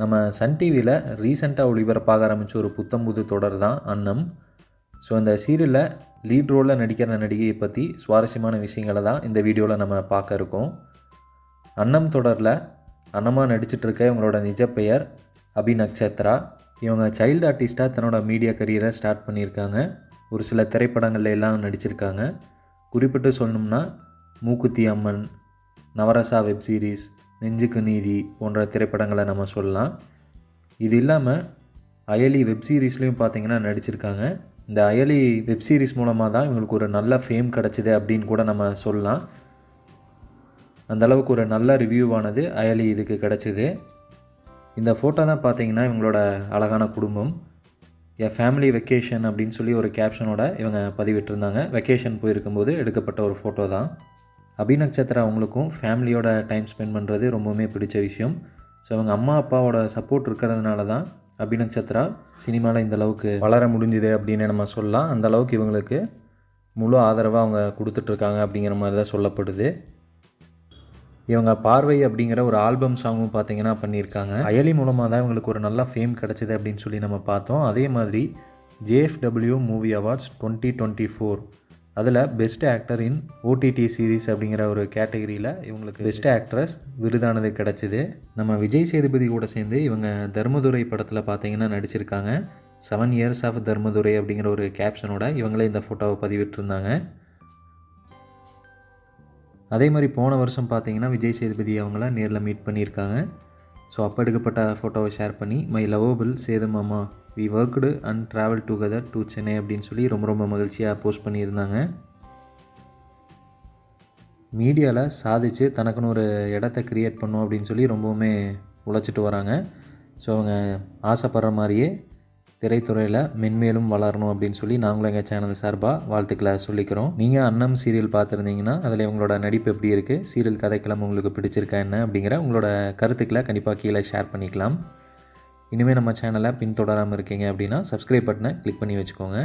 நம்ம சன் டிவியில் ரீசெண்டாக ஒளிபரப்பாக ஆரம்பித்த ஒரு புத்தம்புது தொடர் தான் அன்னம். ஸோ அந்த சீரியலில் லீட் ரோலில் நடிக்கிற நடிகையை பற்றி சுவாரஸ்யமான விஷயங்களை தான் இந்த வீடியோவில் நம்ம பார்க்க இருக்கோம். அன்னம் தொடரில் அன்னமாக நடிச்சிட்ருக்க இவங்களோட நிஜ பெயர் அபி நக்ஷத்ரா. இவங்க சைல்டு ஆர்டிஸ்ட்டாக தன்னோட மீடியா கரியரை ஸ்டார்ட் பண்ணியிருக்காங்க. ஒரு சில திரைப்படங்கள்ல எல்லாம் நடிச்சிருக்காங்க. குறிப்பிட்டு சொல்லணும்னா மூக்குத்தி அம்மன் நவரசா வெப் சீரிஸ் நெஞ்சுக்கு நீதி போன்ற திரைப்படங்களை நம்ம சொல்லலாம். இது இல்லாமல் அயலி வெப் சீரிஸ்லேயும் பார்த்தீங்கன்னா நடிச்சிருக்காங்க. இந்த அயலி வெப் சீரிஸ் மூலமாக தான் இவங்களுக்கு ஒரு நல்ல ஃபேம் கிடச்சிது அப்படின்னு கூட நம்ம சொல்லலாம். அந்த அளவுக்கு ஒரு நல்ல ரிவ்யூவானது அயலி இதுக்கு கிடச்சிது. இந்த ஃபோட்டோ தான் பார்த்தீங்கன்னா இவங்களோட அழகான குடும்பம். என் ஃபேமிலி வெக்கேஷன் அப்படின்னு சொல்லி ஒரு கேப்ஷனோட இவங்க பதிவிட்டிருந்தாங்க. வெக்கேஷன் போயிருக்கும்போது எடுக்கப்பட்ட ஒரு ஃபோட்டோ தான். அபி அவங்களுக்கும் ஃபேமிலியோட டைம் ஸ்பெண்ட் பண்ணுறது ரொம்பவுமே பிடிச்ச விஷயம். ஸோ அவங்க அம்மா அப்பாவோட சப்போர்ட் இருக்கிறதுனால தான் அபி நட்சத்திரா சினிமாவில் இந்த அளவுக்கு வளர முடிஞ்சுது அப்படின்னு நம்ம சொல்லலாம். அந்தளவுக்கு இவங்களுக்கு முழு ஆதரவாக அவங்க கொடுத்துட்ருக்காங்க அப்படிங்கிற மாதிரி தான் சொல்லப்படுது. இவங்க பார்வை அப்படிங்கிற ஒரு ஆல்பம் சாங்கும் பார்த்தீங்கன்னா பண்ணியிருக்காங்க. அயலி மூலமாக தான் இவங்களுக்கு ஒரு நல்ல ஃபேம் கிடச்சிது அப்படின்னு சொல்லி நம்ம பார்த்தோம். அதே மாதிரி JFW movie awards twenty twenty four அதில் best actor in OTT series அப்படிங்கிற ஒரு கேட்டகரியில் இவங்களுக்கு பெஸ்ட் ஆக்ட்ரஸ் விருதானது கிடச்சிது. நம்ம விஜய் சேதுபதி கூட சேர்ந்து இவங்க தர்மதுரை படத்தில் பார்த்தீங்கன்னா நடிச்சிருக்காங்க. செவன் இயர்ஸ் ஆஃப் தர்மதுரை அப்படிங்கிற ஒரு கேப்ஷனோட இவங்களே இந்த ஃபோட்டோவை பதிவிட்டிருந்தாங்க. அதே மாதிரி போன வருஷம் பார்த்தீங்கன்னா விஜய் சேதுபதி அவங்கள நேரில் மீட் பண்ணியிருக்காங்க. ஸோ அப்போ எடுக்கப்பட்ட ஃபோட்டோவை ஷேர் பண்ணி my lovable Sethu mama we worked and travel together to Chennai அப்படின்னு சொல்லி ரொம்ப ரொம்ப மகிழ்ச்சியாக போஸ்ட் பண்ணியிருந்தாங்க. மீடியாவில் சாதித்து தனக்குன்னு ஒரு இடத்த க்ரியேட் பண்ணும் அப்படின்னு சொல்லி ரொம்பவுமே உழைச்சிட்டு வராங்க. ஸோ அவங்க ஆசைப்படுற மாதிரியே திரைத்துறையில் மென்மேலும் வளரணும் அப்படின்னு சொல்லி நாங்களும் எங்கள் சேனல் சார்பாக வாழ்த்துக்களை சொல்லிக்கிறோம். நீங்கள் அன்னம் சீரியல் பார்த்துருந்தீங்கன்னா அதில் உங்களோட நடிப்பு எப்படி இருக்குது சீரியல் கதைக்களம் உங்களுக்கு பிடிச்சிருக்கா என்ன அப்படிங்கிற உங்களோட கருத்துக்களை கண்டிப்பாக கீழே ஷேர் பண்ணிக்கலாம். இனிமேல் நம்ம சேனலை பின்தொடராமல் இருக்கீங்க அப்படின்னா சப்ஸ்கிரைப் பட்டனை கிளிக் பண்ணி வச்சுக்கோங்க.